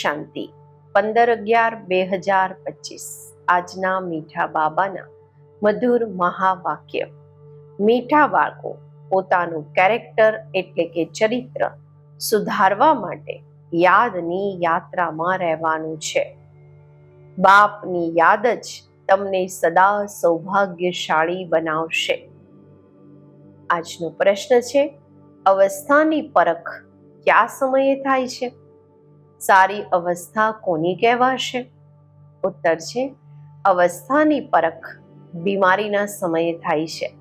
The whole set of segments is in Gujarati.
શાંતિ. પંદર અગિયાર બે હજાર પચીસ. આજના મીઠા બાબાના મધુર મહાવાક્ય. મીઠા બાળકો, પોતાનું કેરેક્ટર એટલે કે ચરિત્ર સુધારવા માટે યાદની યાત્રામાં રહેવાનું છે. બાપની યાદ જ તમને સદા સૌભાગ્યશાળી બનાવશે. આજનો પ્રશ્ન છે, અવસ્થાની પરખ કયા સમયે થાય છે? સારી અવસ્થા કોની કહેવાશે? ઉત્તર છે, અવસ્થાની પરખ બીમારીના સમયે થાય છે.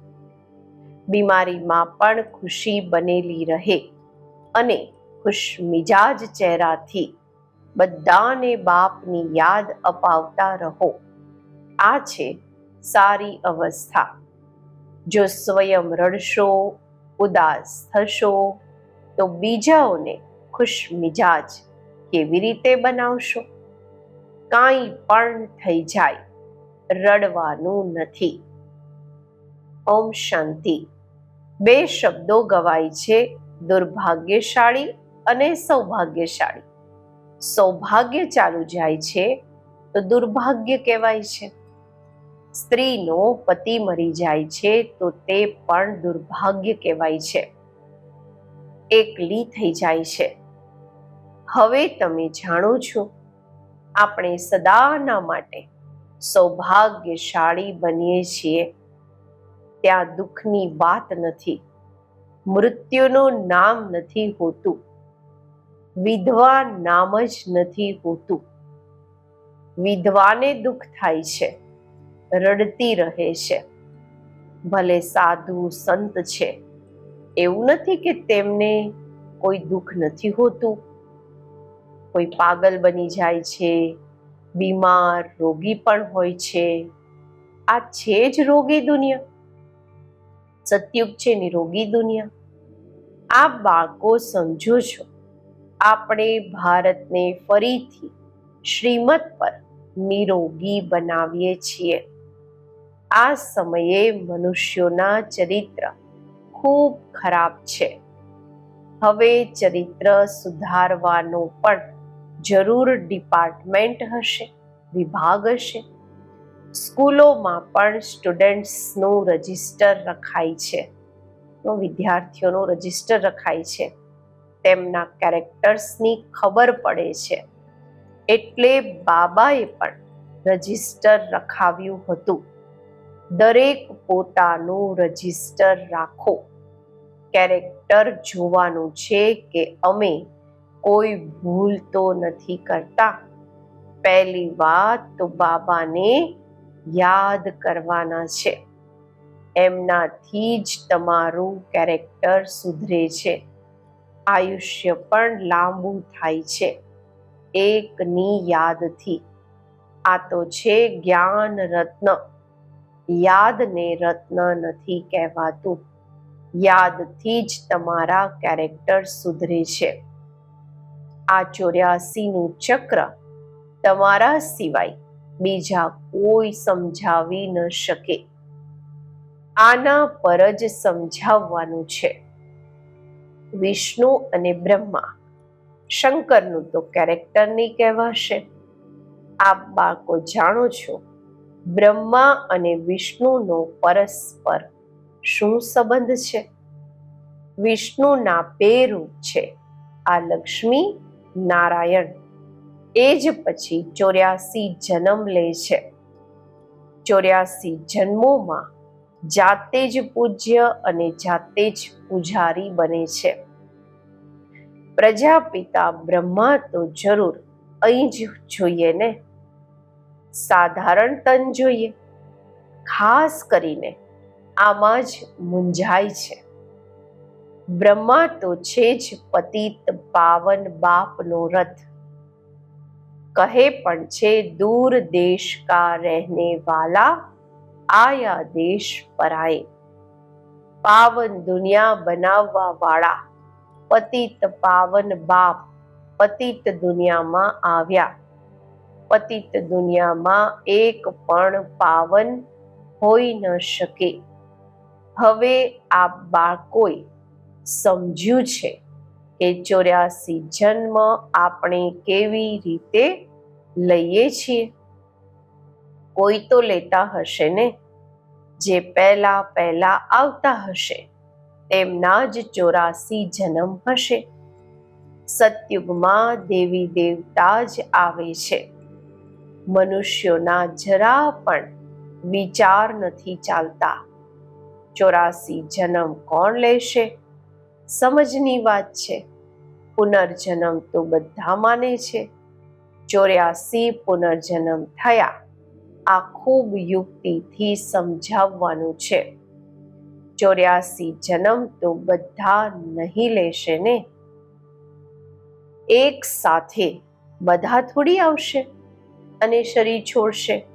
બીમારીમાં પણ ખુશી બનેલી રહે અને ખુશ મિજાજ ચહેરાથી બધાને બાપની યાદ અપાવતા રહો. આ છે સારી અવસ્થા. જો સ્વયં રડશો, ઉદાસ થશો, તો બીજાઓને ખુશ મિજાજ કેવી રીતે બનાવશો? કાંઈ પણ થઈ જાય, રડવાનું નથી. ઓમ શાંતિ. બે શબ્દો ગવાય છે, દુર્ભાગ્યશાળી અને સૌભાગ્યશાળી. સૌભાગ્ય ચાલુ જાય છે, તો દુર્ભાગ્ય કહેવાય છે. સ્ત્રીનો પતિ મરી જાય છે, તો તે પણ દુર્ભાગ્ય કહેવાય છે. એકલી થઈ જાય છે. હવે તમે જાણો છો, આપણે સદાના માટે સૌભાગ્યશાળી બનીએ છીએ. ત્યાં દુઃખની વાત નથી, મૃત્યુનું નામ નથી હોતું, વિધવા નામ જ નથી હોતું. વિધવાને દુઃખ થાય છે, રડતી રહે છે, ભલે સાધુ સંત છે, એવું નથી કે તેમને કોઈ દુઃખ નથી હોતું. કોઈ પાગલ બની જાય છે, બીમાર, રોગી પણ હોય છે. આ છે જ રોગી દુનિયા. સતયુગ છે નિરોગી દુનિયા. આ બાળકો સમજો છો, આપણે ભારતને ફરીથી શ્રીમત પર નિરોગી બનાવીએ છીએ. આ સમયે મનુષ્યોના ચરિત્ર ખૂબ ખરાબ છે. હવે ચરિત્ર સુધારવાનો પણ જરૂર ડિપાર્ટમેન્ટ હશે, વિભાગ હશે. સ્કૂલોમાં પણ સ્ટુડન્ટ્સનું રજિસ્ટર રખાય છે. વિદ્યાર્થીઓનું રજિસ્ટર રખાય છે. તેમના કેરેક્ટર્સની ખબર પડે છે. એટલે બાબાએ પણ રજિસ્ટર રખાવ્યું હતું. દરેક પોતાનું રજિસ્ટર રાખો. કેરેક્ટર જોવાનું છે કે અમે કોઈ ભૂલ તો નથી કરતા. પહેલી વાત તો બાબાને યાદ કરવાના છે. એમનાથી જ તમારું કેરેક્ટર સુધરે છે. આયુષ્ય પણ લાંબુ થાય છે. એકની યાદથી. આ તો છે જ્ઞાન રત્ન. યાદને રત્ન નથી કહેવાતું. યાદથી જ તમારા કેરેક્ટર સુધરે છે. આ ચોર્યાસીનું ચક્ર તમારા સિવાય બીજા કોઈ સમજાવી ન શકે. આના પર જ સમજાવવાનું છે. વિષ્ણુ અને બ્રહ્મા શંકરનું તો કેરેક્ટર નહીં કહેવાશે. આપ બાળકો જાણો છો, બ્રહ્મા અને વિષ્ણુનો પરસ્પર શું સંબંધ છે? વિષ્ણુના બે રૂપ છે આ લક્ષ્મી નારાયણ. એ જ પછી ચોર્યાસી જન્મ લે છે. ચોર્યાસી જન્મોમાં જાતે જ પૂજ્ય અને જાતે જ પૂજારી બને છે. પ્રજાપિતા બ્રહ્મા તો જરૂર અહીં જ જોઈએ ને? સાધારણ તન જોઈએ. ખાસ કરીને આમાં જ મૂંઝાય છે. બ્રહ્મા તો છે જ પતિત પાવન બાપનો રથ. કહે પણ છે, દૂર દેશ કા રહેને વાલા, આયા દેશ પરાએ. પાવન દુનિયા બનાવવા વાળા, પતિત પાવન બાપ, પતિત દુનિયામાં આવ્યા. પતિત દુનિયામાં એક પણ પાવન હોઈ ન શકે. હવે આ બાળકોએ સમજ્યું છે કે ચોર્યાસી જન્મ આપણે કેવી રીતે લઈએ છીએ? કોઈ તો લેતા હશે ને? જે પહેલા પહેલા આવતા હશે, તેમના જ ચોરાસી જન્મ હશે. સતયુગમાં દેવી દેવતા જ આવે છે. મનુષ્યોના જરા પણ વિચાર નથી ચાલતા. ચોરાસી જન્મ કોણ લેશે? સમજની વાત છે. પુનર્જન્મ તો બધા માને છે. ચોર્યાસી પુનર્જન્મ થયા. આ ખૂબ યુક્તિથી સમજાવવાનું છે. ચોર્યાસી જન્મ તો બધા નહીં લેશે ને? એક સાથે બધા થોડી આવશે અને શરીર છોડશે.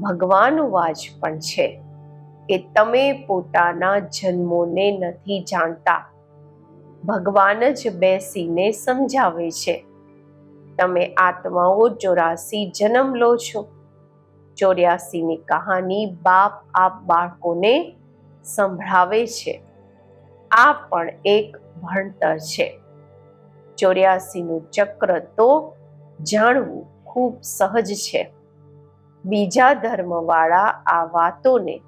ભગવાન વાજ પણ છે. કે તમે પોતાના જન્મોને નથી જાણતા. ભગવાન જ બેસીને સમજાવે છે. તમે આત્માઓ ચોરાસી જન્મ લો છો. ચોર્યાસીની કહાની બાપ આપ બાળકોને સંભળાવે છે. આ પણ એક ભણતર છે. ચોર્યાસીનું ચક્ર તો જાણવું ખૂબ સહજ છે. બીજા ધર્મવાળા આ વાતોને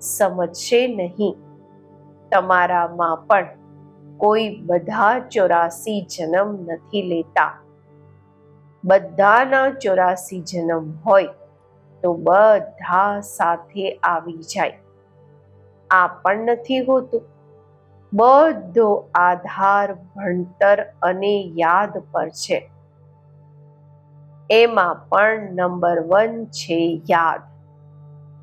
સમજશે નહીં. તમારામાં પણ કોઈ બધા ચોરાસી જન્મ નથી લેતા. બધાના ચોરાસી જન્મ હોય તો બધા સાથે આવી જાય. આ પણ નથી હોતું. બધો આધાર, ભણતર અને યાદ પર છે. એમાં પણ નંબર વન છે યાદ.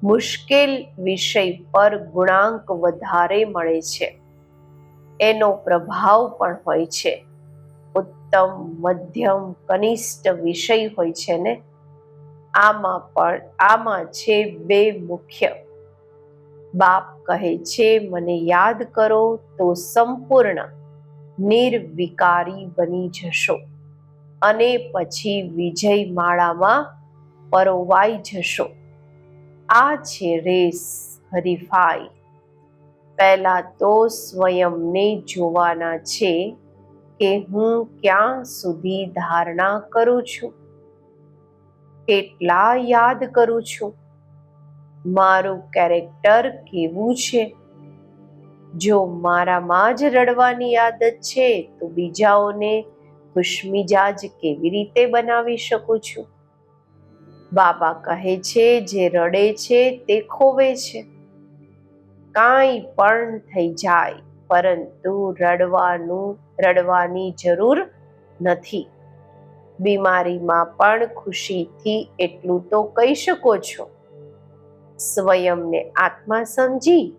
મુશ્કેલ વિષય પર ગુણાંક વધારે મળે છે. એનો પ્રભાવ પણ હોય છે. ઉત્તમ, મધ્યમ, કનિષ્ઠ વિષય હોય છે ને? આમાં પણ, આમાં છે બે મુખ્ય. બાપ કહે છે, મને યાદ કરો તો સંપૂર્ણ, નિર્વિકારી બની જશો. અને પછી વિજય માળામાં પરોવાઈ જશો. આ છે રેસ હરીફાઈ. પહેલા તો સ્વયંને જોવાના છે કે હું ક્યાં સુધી ધારણા કરું છું. કેટલા યાદ કરું છું. મારું કેરેક્ટર કેવું છે. જો મારામાં જ રડવાની આદત છે, તો બીજાઓને ખુશમિજાજ કેવી રીતે બનાવી શકું છું? બાબા કહે છે, જે રડે છે તે ખોવે છે. કાંઈ પણ થઈ જાય, પરંતુ રડવાનું, રડવાની જરૂર નથી. બીમારીમાં પણ ખુશીથી એટલું તો કહી શકો છો. સ્વયંને આત્મા સમજી,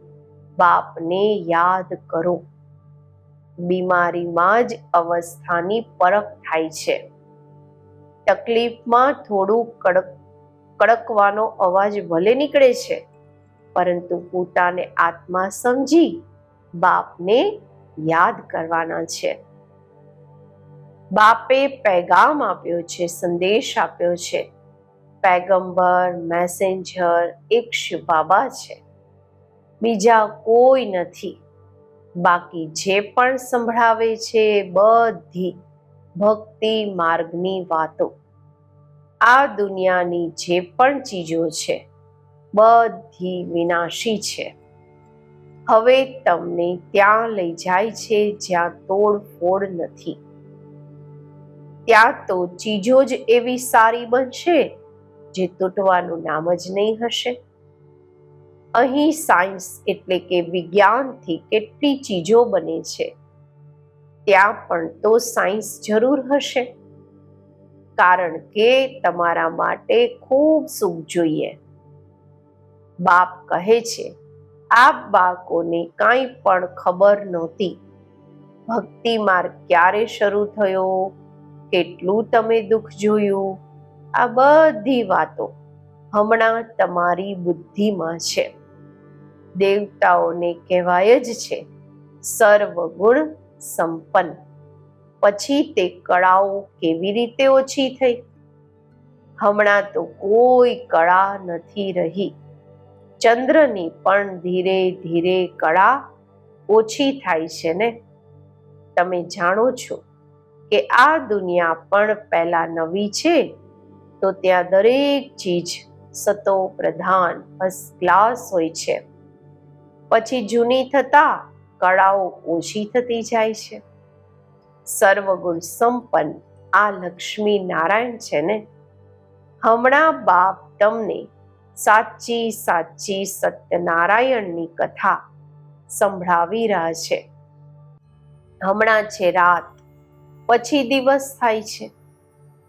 બાપને યાદ કરો. બીમારીમાં જ અવસ્થાની પરખ થાય છે. તકલીફમાં થોડું કડક, કડકવાનો અવાજ ભલે નીકળે છે, પરંતુ પોતાને આત્મા સમજી બાપને યાદ કરવાના છે. બાપે પેગામ આપ્યો છે, સંદેશ આપ્યો છે. પેગમ્બર મેસેન્જર, એક શિવ બાબા છે. બીજા કોઈ નથી. બાકી જે પણ સંભળાવે છે બધી ભક્તિ માર્ગની વાતો. આ દુનિયાની જે પણ ચીજો છે, બધી વિનાશી છે. હવે તમને ત્યાં લઈ જાય છે જ્યાં તોડફોડ નથી. ત્યાં તો ચીજો જ એવી સારી બનશે, જે તૂટવાનું નામ જ નહીં હશે. અહીં સાયન્સ એટલે કે વિજ્ઞાનથી કેટલી ચીજો બને છે. ત્યાં પણ તો સાયન્સ જરૂર હશે. કારણ કે તમારા માટે ખૂબ સુખ જોઈએ. બાપ કહે છે આ બાળકોને કાંઈ પણ ખબર નહોતી. ભક્તિ માર્ગ ક્યારે શરૂ થયો? કેટલું તમે દુઃખ જોયું? આ બધી વાતો હમણાં તમારી બુદ્ધિમાં છે. દેવતાઓને કહેવાય જ છે, સર્વગુણ સંપન્ન. પછી તે કળાઓ કેવી રીતે ઓછી થઈ? હમણાં તો કોઈ કળા નથી રહી. ચંદ્રની પણ ધીરે ધીરે કળા ઓછી થાય છે ને? તમે જાણો છો કે આ દુનિયા પણ પહેલા નવી છે? તો ત્યાં દરેક ચીજ સતો પ્રધાન ફર્સ્ટ ક્લાસ હોય છે. પછી જૂની થતા કળાઓ ઓછી થતી જાય છે. સર્વગુણ સંપન્ન આ લક્ષ્મી નારાયણ છે ને? હમણાં બાપ તમને સાચી સાચી સત્યનારાયણની કથા સંભળાવી રહ્યા છે. હમણાં છે રાત, પછી દિવસ થાય છે.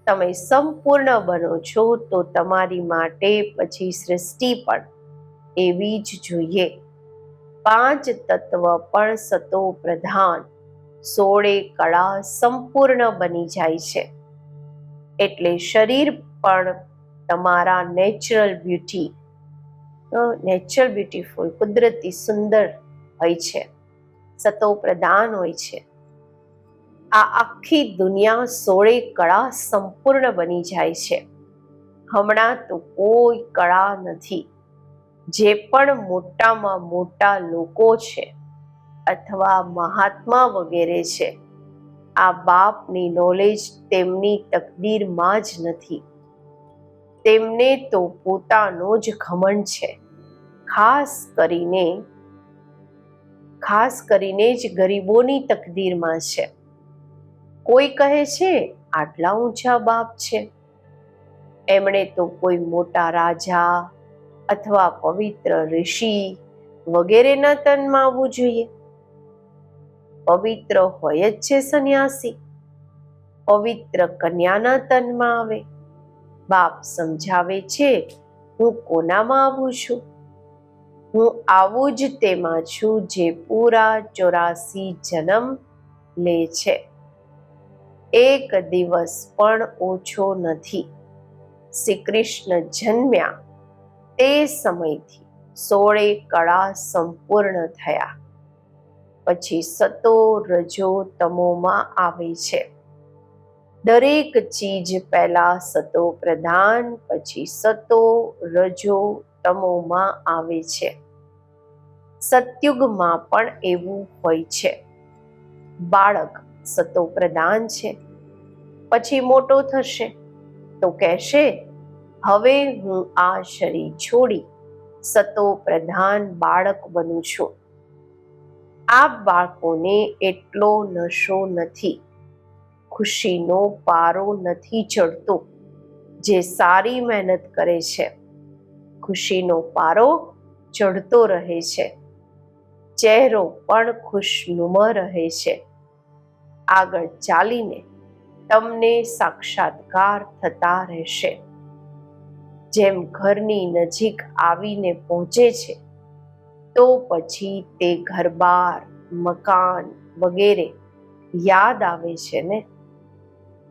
તમે સંપૂર્ણ બનો છો તો તમારી માટે પછી સૃષ્ટિ પણ એવી જ જોઈએ. પાંચ તત્વ પણ સતો પ્રધાન. સોળે કળા સંપૂર્ણ બની જાય છે. એટલે શરીર પણ તમારા નેચરલ બ્યુટી નેચરલ બ્યુટીફુલ કુદરતી સુંદર હોય છે. સતો પ્રધાન હોય છે. આ આખી દુનિયા સોળે કળા સંપૂર્ણ બની જાય છે. હમણાં તો કોઈ કળા નથી. જે પણ મોટામાં મોટા લોકો છે અથવા મહાત્મા વગેરે છે, આ બાપની નોલેજ તેમની તકદીરમાં જ નથી. તેમને તો પોતાનો જ ઘમંડ છે. ખાસ કરીને ખાસ કરીને જ ગરીબોની તકદીરમાં છે. કોઈ કહે છે, આટલા ઊંચા બાપ છે. એમણે તો કોઈ મોટા રાજા અથવા પવિત્ર ઋષિ વગેરેના તનમાં આવવું જોઈએ. પવિત્ર હોય જ છે સંન્યાસી. પવિત્ર કન્યાના તનમાં આવે. બાપ સમજાવે છે, હું કોનામાં આવું છું? હું આવું જ તેમાં છું જે પૂરા ચોરાસી જન્મ લે છે. એક દિવસ પણ ઓછો નથી. શ્રી કૃષ્ણ જન્મ્યા તે સમયથી સોળે કળા સંપૂર્ણ થયા. પછી સતો રજો તમોમાં આવે છે. દરેક ચીજ પહેલા સતો પ્રધાન, પછી સતો રજો તમોમાં આવે છે. સતયુગમાં પણ એવું હોય છે. બાળક સતો પ્રધાન છે. પછી મોટો થશે. તો કહેશે હવે હું આ શરીર છોડી સતો પ્રધાન બાળક બનું છું. આ બાળકોને એટલો નશો નથી, ખુશીનો પારો નથી ચડતો જે સારી મહેનત કરે છે. ખુશીનો પારો ચડતો રહે છે. ચહેરો પણ ખુશનુમા રહે છે. આગળ ચાલીને તમને સાક્ષાત્કાર થતા રહેશે. જેમ ઘરની નજીક આવીને પહોંચે છે, તો પછી તે ઘરબાર, મકાન વગેરે યાદ આવે છે ને?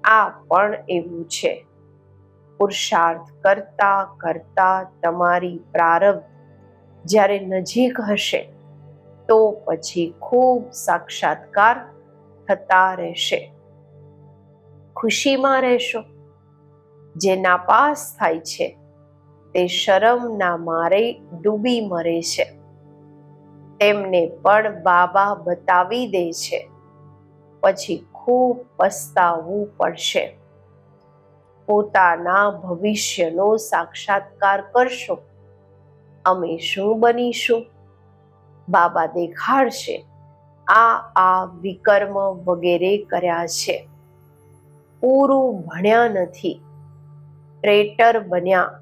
આ પણ એવું છે. પુરુષાર્થ કરતા કરતા તમારી પ્રારબ્ધ જ્યારે નજીક હશે, તો પછી ખૂબ સાક્ષાત્કાર થતા રહેશે. ખુશીમાં રહેશો. જે નાપાસ થાય છે તે શરમના મારે ડૂબી મરે છે. તેમને પણ બાબા બતાવી દે છે. પછી ખૂબ પસ્તાવવું પડશે. પોતાના ભવિષ્યનો સાક્ષાત્કાર કરશો. અમે શું બનીશું? બાબા દેખાડશે. આ આ વિકર્મ વગેરે કર્યા છે. પૂરું ભણ્યા નથી. ટ્રેટર બન્યા.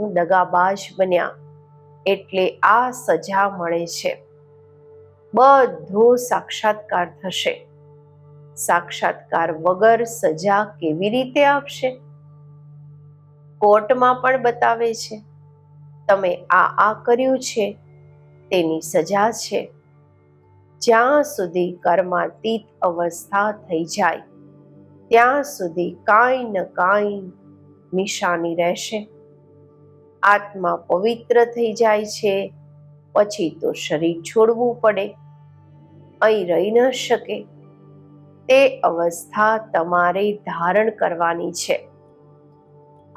દગાબાજ બન્યા. એટલે આ સજા મળે છે. બધો સાક્ષાત્કાર થશે. સાક્ષાત્કાર વગર સજા કેવી રીતે આપશે? કોર્ટમાં પણ બતાવે છે. તમે આ આ કર્યું છે. તેની સજા છે. જ્યાં સુધી કર્માતીત અવસ્થા થઈ જાય, ત્યાં સુધી કાંઈ ન કાંઈ નિશાની રહેશે. આત્મા પવિત્ર થઈ જાય છે, પછી તો શરીર છોડવું પડે, અહીં રહી ન શકે. તે અવસ્થા તમારે ધારણ કરવાની છે.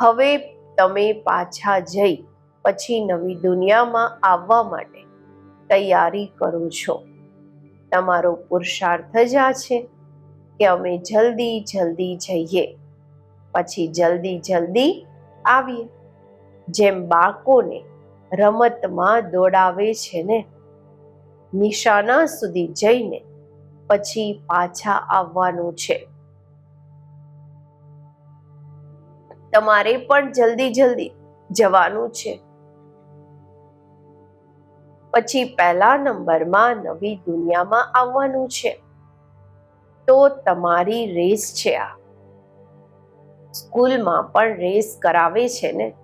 હવે તમે પાછા જઈ પછી નવી દુનિયામાં આવવા માટે તૈયારી કરો છો. તમારો પુરુષાર્થ જ આ છે કે અમે જલ્દી જલ્દી જઈએ. પછી જલ્દી જલ્દી આવીએ. જેમ બાળકોને રમતમાં દોડાવે છે ને, નિશાના સુધી જઈને પછી પાછા આવવાનું છે. તમારે પણ જલ્દી જલ્દી જવાનું છે. પછી પહેલા નંબરમાં નવી દુનિયામાં આવવાનું છે. તો તમારી રેસ છે આ. સ્કૂલમાં પણ રેસ કરાવે છે ને.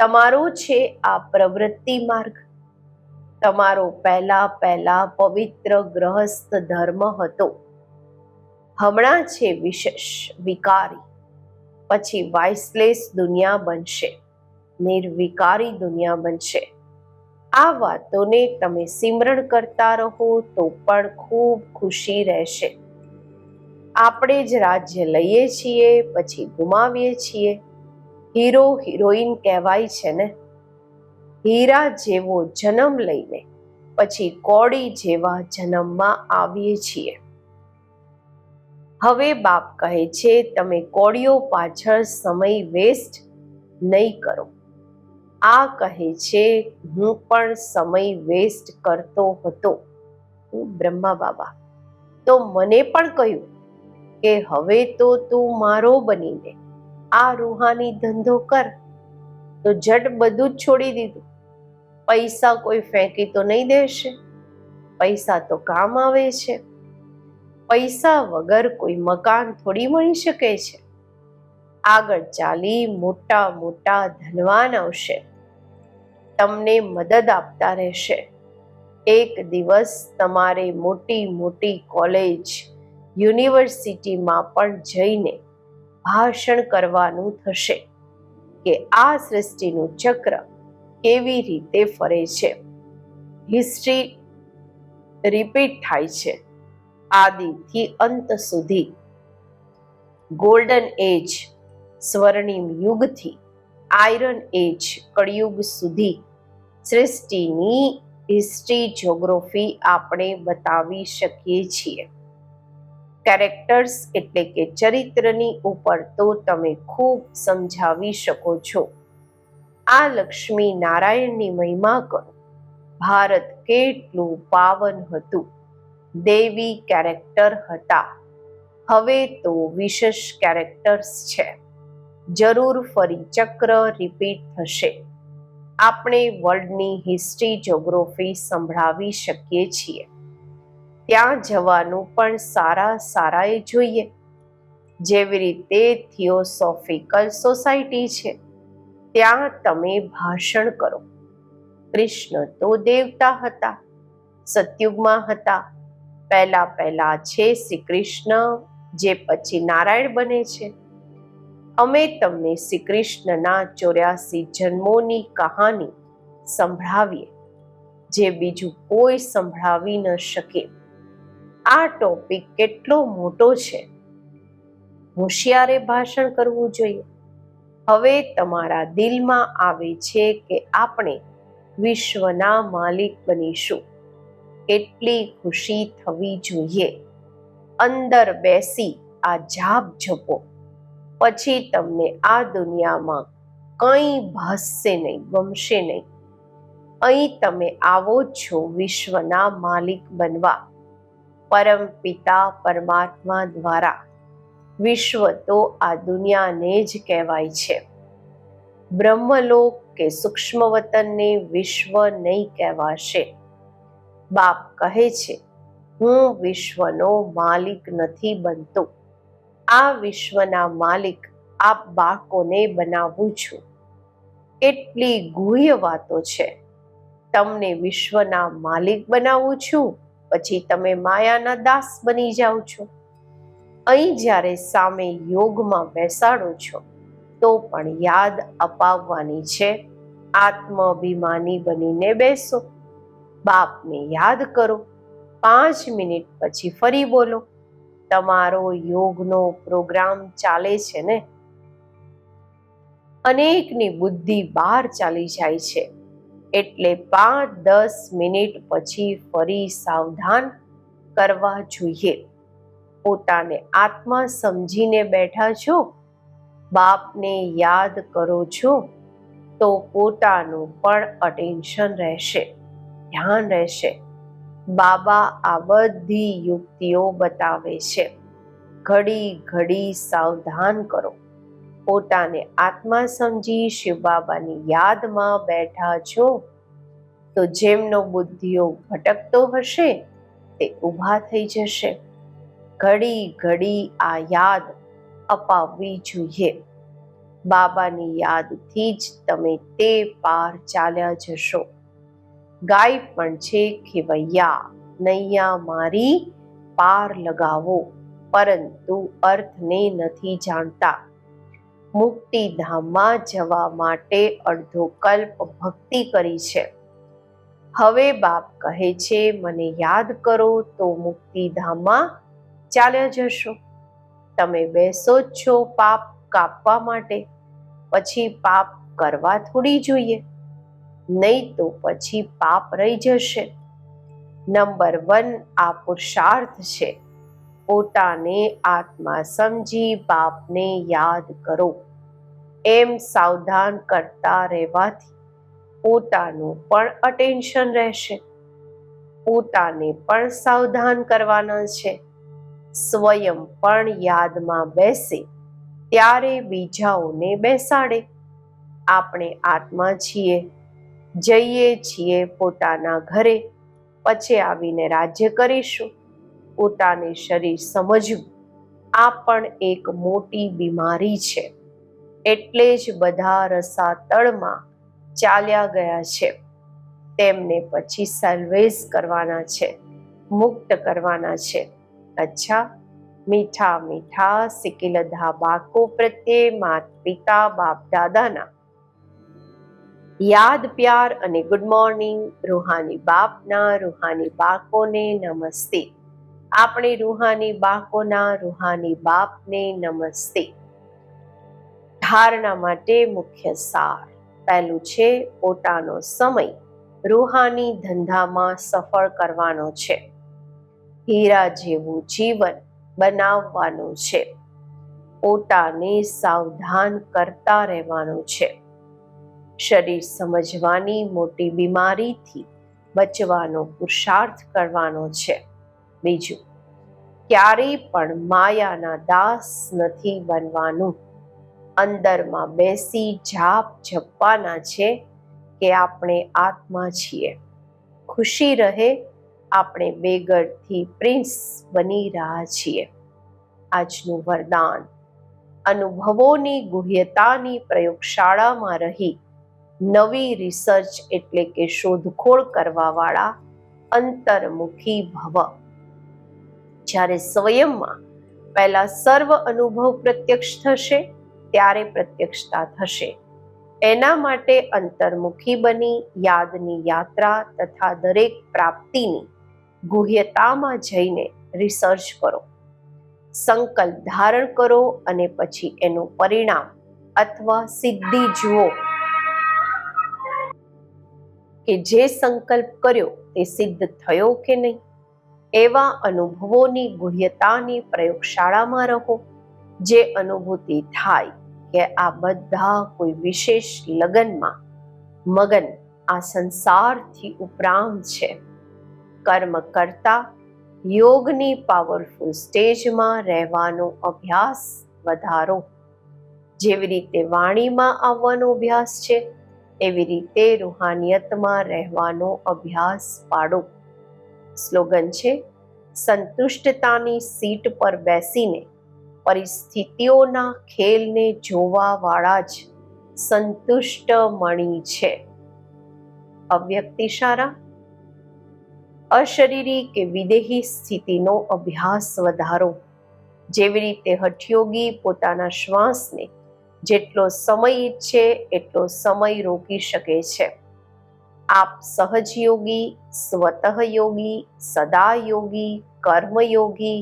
તમારો છે આ પ્રવૃત્તિ માર્ગ. તમારો પહેલા પહેલા પવિત્ર ગ્રહસ્થ ધર્મ હતો. હમણાં છે વિશેષ વિકારી. પછી વાઇસલેસ દુનિયા બનશે. નિર્વિકારી દુનિયા બનશે. આ વાતોને તમે સિમરણ કરતા રહો તો પણ ખૂબ ખુશી રહેશે. આપણે જ રાજ્ય લઈએ છીએ, પછી ગુમાવીએ છીએ. હીરો, હિરોઈન કહેવાય છે ને? હીરા જેવો જન્મ લઈને પછી કોડી જેવા જન્મમાં આવીએ છીએ. હવે બાપ કહે છે, તમે કોડીઓ પાછળ સમય વેસ્ટ નહીં કરો. આ કહે છે, હું પણ સમય વેસ્ટ કરતો હતો. હું બ્રહ્મા બાબા. તો મને પણ કહ્યું કે હવે તો તું મારો બનીને આ રૂહાની ધંધો કર. તો જટ બધું જ છોડી દીધું. પૈસા કોઈ ફેંકી તો નહીં દેશે. પૈસા તો કામ આવે છે. પૈસા વગર કોઈ મકાન થોડી મળી શકે છે. આગળ ચાલી મોટા મોટા ધનવાન આવશે. તમને મદદ આપતા રહેશે. એક દિવસ તમારે મોટી મોટી કોલેજ, યુનિવર્સિટીમાં પણ જઈને ભાષણ કરવાનું થશે કે આ સૃષ્ટિનું ચક્ર કેવી રીતે ફરે છે. હિસ્ટ્રી રિપીટ થાય છે. આદિથી અંત સુધી. ગોલ્ડન એજ સ્વર્ણિમ યુગથી આયરન એજ કળિયુગ સુધી. સૃષ્ટિની હિસ્ટ્રી જ્યોગ્રોફી આપણે બતાવી શકીએ છીએ. કેરેક્ટર્સ એટલે કે ચરિત્રની ઉપર તો તમે ખૂબ સમજાવી શકો છો. આ લક્ષ્મી નારાયણની મહિમા કરો. ભારત કેટલું પાવન હતું. દેવી કેરેક્ટર હતા. હવે તો વિશેષ કેરેક્ટર્સ છે. જરૂર ફરી ચક્ર રિપીટ થશે. આપણે વર્લ્ડની હિસ્ટ્રી જોગ્રાફી સંભળાવી શકીએ છીએ. ત્યાં જવાનું પણ સારા સારાએ જોઈએ. જેવી રીતે થિયોસોફિકલ સોસાયટી છે, ત્યાં તમે ભાષણ કરો. કૃષ્ણ તો દેવતા હતા, સતયુગમાં હતા. પહેલા પહેલા છે શ્રી કૃષ્ણ, જે પછી નારાયણ બને છે. અમે તમને શ્રી કૃષ્ણના ચોર્યાસી જન્મોની કહાની સંભળાવીએ, જે બીજું કોઈ સંભળાવી ન શકે. આ ટોપિક કેટલો મોટો છે? હોશિયારે ભાષણ કરવું જોઈએ. હવે તમારા દિલમાં આવે છે કે આપણે વિશ્વના માલિક બનીશું. કેટલી ખુશી થવી જોઈએ. અંદર બેસી આ જાપ જપો. પછી તમને આ દુનિયામાં કંઈ ભાસશે નહીં, ગમશે નહીં. અહીં તમે આવો છો વિશ્વના માલિક બનવા. પરમ પિતા પરમાત્મા દ્વારા. વિશ્વ તો આ દુનિયાને જ કહેવાય છે. બ્રહ્મલોક કે સૂક્ષ્મ વતનને વિશ્વ નહીં કહેવાશે. બાપ કહે છે, હું વિશ્વનો માલિક નથી બનતો. આ વિશ્વના માલિક આપ બાળકોને બનાવું છું. એટલી ગુહ્ય વાતો છે. તમને વિશ્વના માલિક બનાવું છું? પછી તમે માયાના દાસ બની જાઓ છો. અહીં જ્યારે સામે યોગમાં બેસાડો છો, તો પણ યાદ અપાવવાની છે. આત્માભિમાની બનીને બેસો. બાપને યાદ કરો. પાંચ મિનિટ પછી ફરી બોલો. તમારો યોગનો પ્રોગ્રામ ચાલે છે ને? અનેકની બુદ્ધિ બહાર ચાલી જાય છે. એટલે પાંચ, દસ મિનિટ પછી ફરી સાવધાન કરવા જોઈએ. પોતાને આત્મા સમજીને બેઠા છો, બાપને યાદ કરો છો, તો પોતાનું પણ અટેન્શન રહેશે, ધ્યાન રહેશે. બાબા આ બધી યુક્તિઓ બતાવે છે. ઘડી ઘડી સાવધાન કરો. પોતાને આત્મા સમજી શિવ બાબાની યાદમાં બેઠા છો, તો જેમનો બુદ્ધિઓ ભટકતો હશે, તે ઊભા થઈ જશે. ઘડી ઘડી આ યાદ અપાવવી જોઈએ. બાબાની યાદથી જ તમે તે પાર ચાલ્યા જશો. ગાય પણ છે ખેવૈયા નૈયા મારી પાર લગાવો, પરંતુ અર્થને નથી જાણતા. મુક્તિધામમાં જવા માટે અડધો કલ્પ ભક્તિ કરી છે. હવે બાપ કહે છે, મને યાદ કરો તો મુક્તિધામમાં ચાલ્યા જશો. તમે બેસો જ છો પાપ કાપવા માટે. પછી પાપ કરવા થોડી જોઈએ. નહીં તો પછી પાપ રહી જશે. નંબર વન આ પુરુષાર્થ છે. પોતાને આત્મા સમજી બાપને યાદ કરો. એમ સાવધાન કરતા રહેવાથી પોતાનું પણ અટેન્શન રહેશે. પોતાને પણ સાવધાન કરવાના છે. સ્વયં પણ યાદમાં બેસે, ત્યારે બીજાઓને બેસાડે. આપણે આત્મા છીએ, જઈએ છીએ પોતાના ઘરે, પછી આવીને રાજ્ય કરીશું. પોતાને શરીર સમજવું, આ પણ એક મોટી બીમારી છે. એટલે જ બધા રસાતળમાં ચાલ્યા ગયા છે. તેમને પછી સર્વેસ કરવાના છે, મુક્ત કરવાના છે. અચ્છા, મીઠા મીઠા સિકિલધા બાકો પ્રત્યે માત પિતા બાપ દાદાના. યાદ પ્યાર અને ગુડ મોર્નિંગ રૂહાની બાપના, રૂહાની બાકોને નમસ્તે. આપણે રૂહાની બાકોના રૂહાની બાપને નમસ્તે. ધારણા માટે મુખ્ય સાર. પહેલું છે પોતાનો સમય. રૂહાની ધંધામાં સફળ કરવાનો છે. હીરા જેવું જીવન બનાવવાનું છે. પોતાને સાવધાન કરતા રહેવાનું છે. શરીર સમજવાની મોટી બીમારીથી બચવાનો પુરુષાર્થ કરવાનો છે. બીજું, ક્યારેય પણ માયાના દાસ નથી બનવાનું. અંદરમાં બેસી જાપ જપવાના છે કે આપણે આત્મા છીએ. ખુશી રહે, આપણે બેગડથી પ્રિન્સ બની રહ્યા છીએ. આજનું વરદાન. અનુભવોની ગુહ્યતાની પ્રયોગશાળામાં રહી, નવી રિસર્ચ એટલે કે શોધખોળ કરવાવાળા અંતર્મુખી ભવ. જ્યારે સ્વયંમાં પહેલા સર્વ અનુભવ પ્રત્યક્ષ થશે, ત્યારે પ્રત્યક્ષતા થશે. એના માટે અંતર્મુખી બની યાદની યાત્રા તથા દરેક પ્રાપ્તિની ગુહ્યતામાં જઈને રિસર્ચ કરો. સંકલ્પ ધારણ કરો અને પછી એનું પરિણામ અથવા સિદ્ધિ જુઓ. કે જે સંકલ્પ કર્યો તે સિદ્ધ થયો કે નહીં? એવા અનુભવોની ગુહ્યતાની પ્રયોગશાળામાં રહો, જે અનુભૂતિ થાય કે આ બધા કોઈ વિશેષ લગનમાં, મગન આ સંસારથી ઉપરાંત છે. કર્મ કરતા, યોગની પાવરફુલ સ્ટેજમાં રહેવાનો અભ્યાસ વધારો. જેવી રીતે વાણીમાં આવવાનો અભ્યાસ છે, એવી રીતે રૂહાનિયતમાં રહેવાનો અભ્યાસ પાડો. સ્લોગન છે, સંતુષ્ટતાની સીટ પર બેસીને પરિસ્થિતિઓના ખેલને જોવાવાળા જ સંતુષ્ટ મણી છે. અવ્યક્તિ અશરીરી કે વિદેહી સ્થિતિનો અભ્યાસ વધારો. જેવી રીતે હઠયોગી પોતાના શ્વાસને જેટલો સમય ઈચ્છે એટલો સમય રોકી શકે છે. આપ સહજ યોગી સ્વતઃ યોગી સદા યોગી કર્મયોગી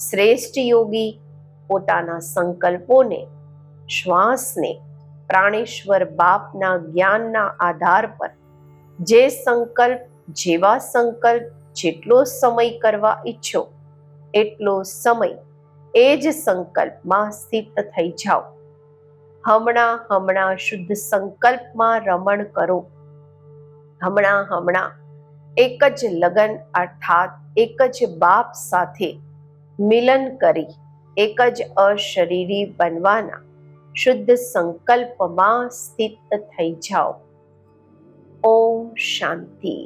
શ્રેષ્ઠ યોગી પોતાના સંકલ્પોને, શ્વાસને, પ્રાણેશ્વર બાપના જ્ઞાનના આધાર પર જે સંકલ્પ, જેવા સંકલ્પ, જેટલો સમય કરવા ઈચ્છો, એટલો સમય એ જ સંકલ્પમાં સ્થિત થઈ જાઓ. હમણાં હમણાં શુદ્ધ સંકલ્પમાં રમણ કરો. હમણાં હમણાં. એક જ લગન અર્થાત એક જ બાપ સાથે મિલન કરી, એક જ અશરીરી બનવાના શુદ્ધ સંકલ્પમાં સ્થિત થઈ જાઓ. ઓમ શાંતિ.